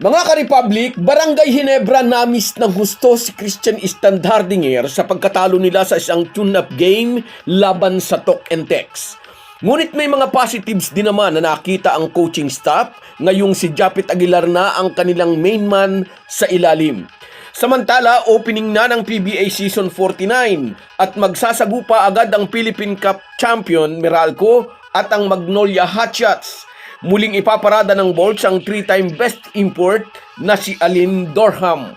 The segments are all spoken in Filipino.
Mga ka-Republic, Barangay Hinebra namis ng husto si Christian Standhardinger sa pagkatalo nila sa isang tune-up game laban sa Tok and Tex. Ngunit may mga positives din naman na nakita ang coaching staff ngayong si Japit Aguilar na ang kanilang main man sa ilalim. Samantala, opening na ng PBA Season 49 at magsasagupa agad ang Philippine Cup champion Meralco at ang Magnolia Hotshots. Muling ipaparada ng Bolts ang three-time best import na si Alin Dorham.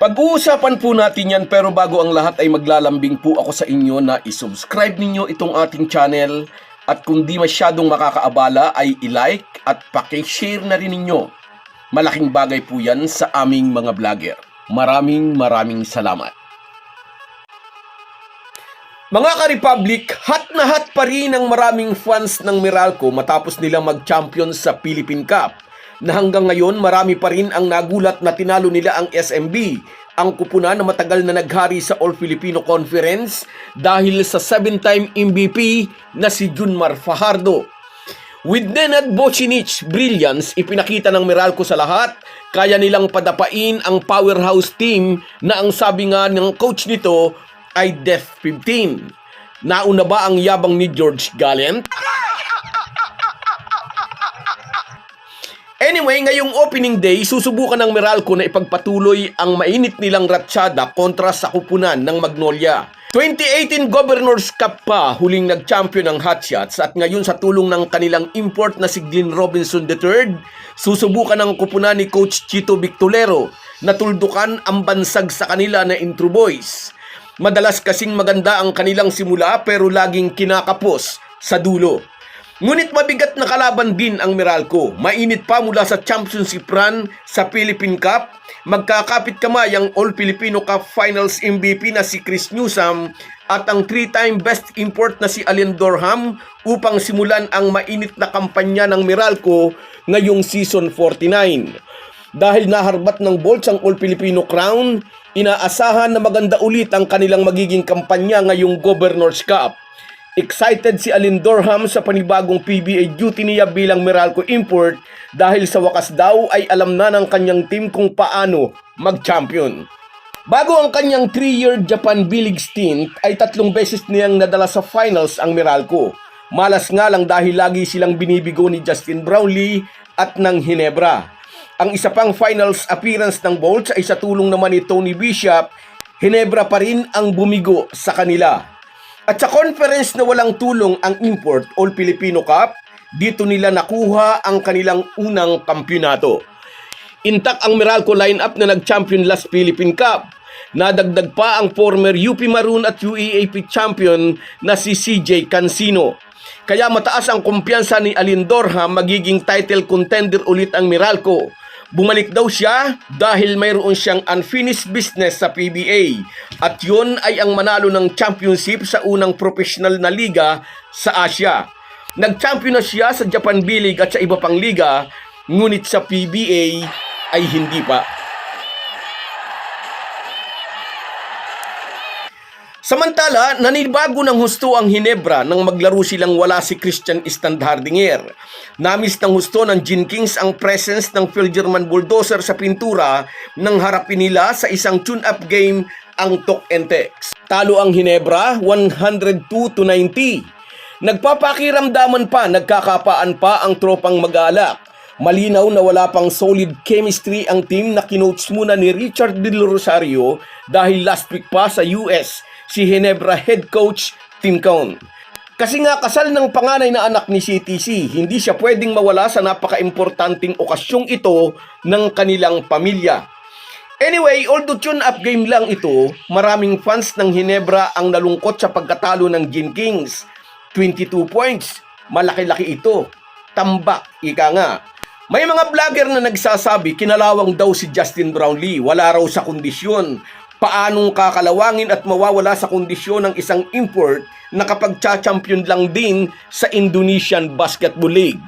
Pag-uusapan po natin yan pero bago ang lahat ay maglalambing po ako sa inyo na isubscribe ninyo itong ating channel at kung di masyadong makakaabala ay i-like at pakishare na rin ninyo. Malaking bagay po yan sa aming mga vlogger. Maraming maraming salamat. Mga ka-Republic, hot na hot pa rin ang maraming fans ng Meralco matapos nilang mag-champion sa Philippine Cup na hanggang ngayon marami pa rin ang nagulat na tinalo nila ang SMB, ang kupuna na matagal na naghari sa All Filipino Conference dahil sa 7-time MVP na si Junmar Fajardo. With Nenad Bocinic brilliance, ipinakita ng Meralco sa lahat, kaya nilang padapain ang powerhouse team na ang sabi nga ng coach nito ay Def 15. Nauna ba ang yabang ni George Gallant? Anyway, ngayong opening day, susubukan ng Meralco na ipagpatuloy ang mainit nilang ratsyada kontra sa kupunan ng Magnolia. 2018 Governors Cup pa huling nag-champion ng Hotshots at ngayon sa tulong ng kanilang import na si Glenn Robinson III, susubukan ng kupunan ni Coach Chito Victolero na tuldukan ang bansag sa kanila na Intro Boys. Madalas kasing maganda ang kanilang simula pero laging kinakapos sa dulo. Ngunit mabigat na kalaban din ang Meralco. Mainit pa mula sa championship run sa Philippine Cup. Magkakapit kamay ang All Filipino Cup Finals MVP na si Chris Newsam at ang three-time best import na si Alin Dorham upang simulan ang mainit na kampanya ng Meralco ngayong season 49. Dahil naharbat ng Bolts ang All Filipino Crown, inaasahan na maganda ulit ang kanilang magiging kampanya ngayong Governors Cup. Excited si Alin Dorham sa panibagong PBA duty niya bilang Meralco import dahil sa wakas daw ay alam na ng kanyang team kung paano mag-champion. Bago ang kanyang 3-year Japan B-League stint ay tatlong beses niyang nadala sa finals ang Meralco. Malas nga lang dahil lagi silang binibigo ni Justin Brownlee at ng Hinebra. Ang isa pang finals appearance ng Bolts ay sa tulong naman ni Tony Bishop, Hinebra pa rin ang bumigo sa kanila. At sa conference na walang tulong ang import All Filipino Cup, dito nila nakuha ang kanilang unang kampyonato. Intact ang Meralco lineup na nag-champion last Philippine Cup. Nadagdag pa ang former UP Maroon at UEAP champion na si CJ Cansino. Kaya mataas ang kumpiyansa ni Alin Dorham magiging title contender ulit ang Meralco. Bumalik daw siya dahil mayroon siyang unfinished business sa PBA at yun ay ang manalo ng championship sa unang professional na liga sa Asia. Nag-champion na siya sa Japan B-League at sa iba pang liga, ngunit sa PBA ay hindi pa. Samantala, nanibago ng husto ang Hinebra nang maglaro silang wala si Christian Standhardinger. Namis ng husto ng Gin Kings ang presence ng Phil German Bulldozer sa pintura nang harapin nila sa isang tune-up game ang Tok and Tex. Talo ang Hinebra 102 to 90. Nagpapakiramdaman pa, nagkakapaan pa ang tropang mag-alak. Malinaw na wala pang solid chemistry ang team na kinoach muna ni Richard Del Rosario dahil last week pa sa US si Hinebra head coach Tim Cone. Kasi nga kasal ng panganay na anak ni CTC, hindi siya pwedeng mawala sa napaka-importanting okasyong ito ng kanilang pamilya. Anyway, although tune-up game lang ito, maraming fans ng Hinebra ang nalungkot sa pagkatalo ng Gin Kings. 22 points, malaki-laki ito. Tambak, ika nga. May mga vlogger na nagsasabi kinalawang daw si Justin Brownlee, wala raw sa kondisyon. Paanong kakalawangin at mawawala sa kondisyon ng isang import na kapag cha-champion lang din sa Indonesian Basketball League?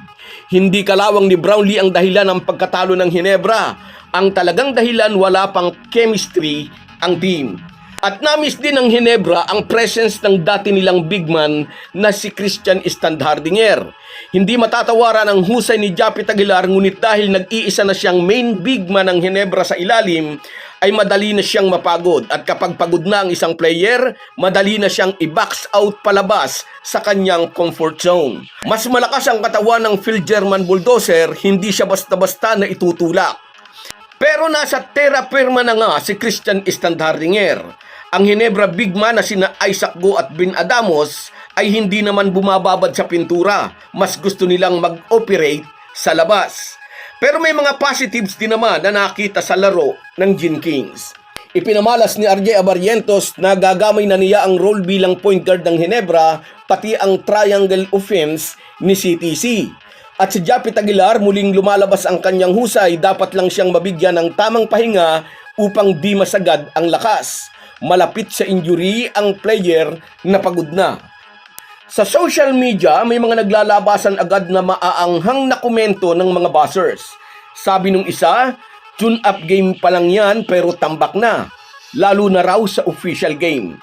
Hindi kalawang ni Brownlee ang dahilan ng pagkatalo ng Hinebra. Ang talagang dahilan wala pang chemistry ang team. At namiss din ng Hinebra ang presence ng dati nilang big man na si Christian Standhardinger. Hindi matatawaran ang husay ni Japit Aguilar ngunit dahil nag-iisa na siyang main big man ng Hinebra sa ilalim, ay madali na siyang mapagod at kapag pagod na ang isang player, madali na siyang i-box out palabas sa kanyang comfort zone. Mas malakas ang katawan ng Phil German Bulldozer, hindi siya basta-basta na itutulak. Pero nasa terra firma na nga si Christian Standhardinger. Ang Hinebra big man na sina Isaac Go at Bin Adamos ay hindi naman bumababad sa pintura. Mas gusto nilang mag-operate sa labas. Pero may mga positives din naman na nakita sa laro ng Gin Kings. Ipinamalas ni RJ Abarrientos na gagamay na niya ang role bilang point guard ng Hinebra pati ang triangle offense ni CTC. At si Japit Aguilar muling lumalabas ang kanyang husay, dapat lang siyang mabigyan ng tamang pahinga upang di masagad ang lakas. Malapit sa injury ang player na pagod na. Sa social media, may mga naglalabasan agad na maaanghang na komento ng mga buzzers. Sabi nung isa, tune up game pa lang yan pero tambak na. Lalo na raw sa official game.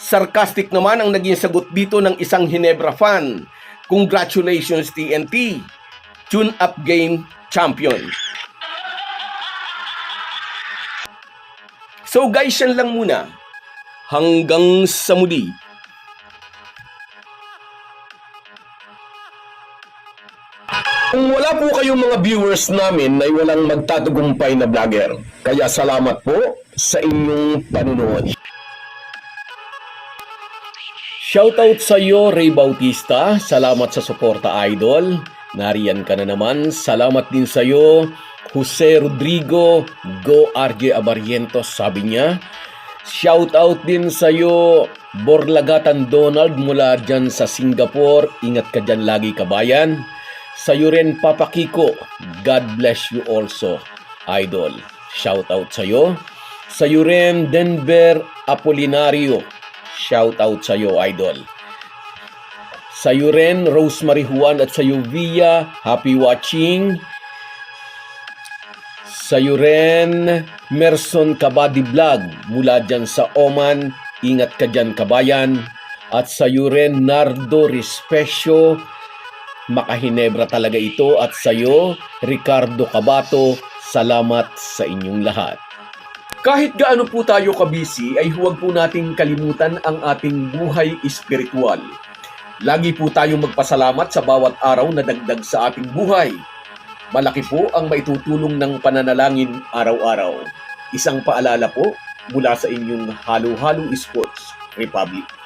Sarcastic naman ang naging sagot dito ng isang Hinebra fan. Congratulations TNT. Tune up game champion. So guys, yan lang muna. Hanggang sa muli. Kung wala po kayong mga viewers namin ay walang magtatagumpay na vlogger. Kaya salamat po sa inyong panunood. Shoutout sa iyo, Ray Bautista. Salamat sa suporta, idol. Nariyan ka na naman. Salamat din sa iyo, Jose Rodrigo Go RJ Abarrientos, sabi niya. Shoutout din sa iyo, Borlagatan Donald mula dyan sa Singapore. Ingat ka dyan lagi, kabayan. Sa iyo rin, Papa Kiko. God bless you also, idol. Shoutout sa iyo. Sa iyo rin, Denver Apolinario. Shoutout sa iyo, idol. Sa iyo rin, Rosemary Juan at sa iyo, Via. Happy watching. Sa iyo rin, Merson Kabadi Vlog mula dyan sa Oman. Ingat ka dyan, kabayan. At sa iyo rin, Nardo Respecio. Makahinebra talaga ito. At sa iyo, Ricardo Cabato. Salamat sa inyong lahat. Kahit gaano po tayo kabisi, ay huwag po nating kalimutan ang ating buhay espiritual. Lagi po tayong magpasalamat sa bawat araw na dagdag sa ating buhay. Malaki po ang maitutulong ng pananalangin araw-araw. Isang paalala po mula sa inyong Halo Halo Sports Republic.